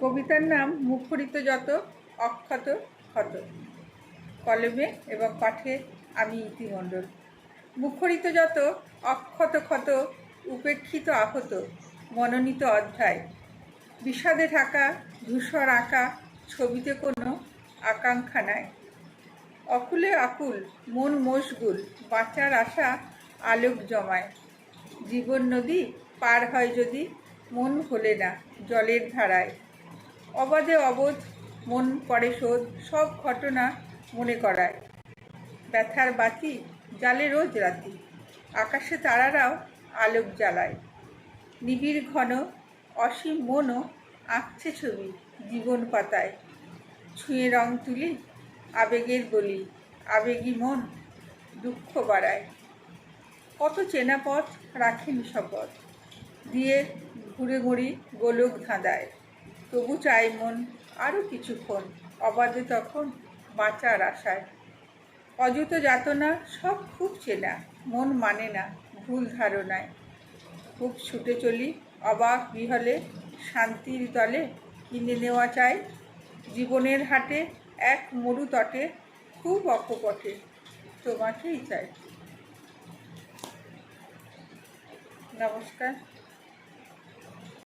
কবিতার নাম মুখরিত যত, অক্ষত ক্ষত। কলমে এবং পাঠে আমি ইতিমণ্ডল। মুখরিত যত, অক্ষত ক্ষত, উপেক্ষিত আহত, মনোনীত অধ্যায়। বিষাদে ঢাকা, ধূসর আঁকা, ছবিতে কোনো আকাঙ্ক্ষা নাই। অকুলে আকুল, মন মশগুল, বাঁচার আশা আলোক জমায়। জীবন নদী পার হয় যদি মন ভোলে না, জলের ধারায়। অবাধে অবোধ মন করে শোধ, সব ঘটনা মনে করায়। ব্যথার বাতি জালে রোজ রাতি, আকাশে তারারাও আলোক জ্বালায়। নিবিড় ঘন, অসীম মনও আঁকছে ছবি জীবন পাতায়। ছুঁয়ে রং তুলি আবেগের বলি, আবেগী মন দুঃখ বাড়ায়। কত চেনা পথ রাখেন শপথ, দিয়ে ঘুরে ঘুরি গোলক ধাঁধায়। তবু চাই মন আরও কিছুক্ষণ অবাধে তখন বাঁচার আশায়। অযুত যাতনা সব খুব চেনা মন মানে না ভুল ধারণায়। খুব ছুটে চলি অবাক বিহলে, শান্তির তলে কিনে নেওয়া চাই। জীবনের হাটে এক মরু তটে, খুব অকপটে তোমাকেই চাই। নমস্কার।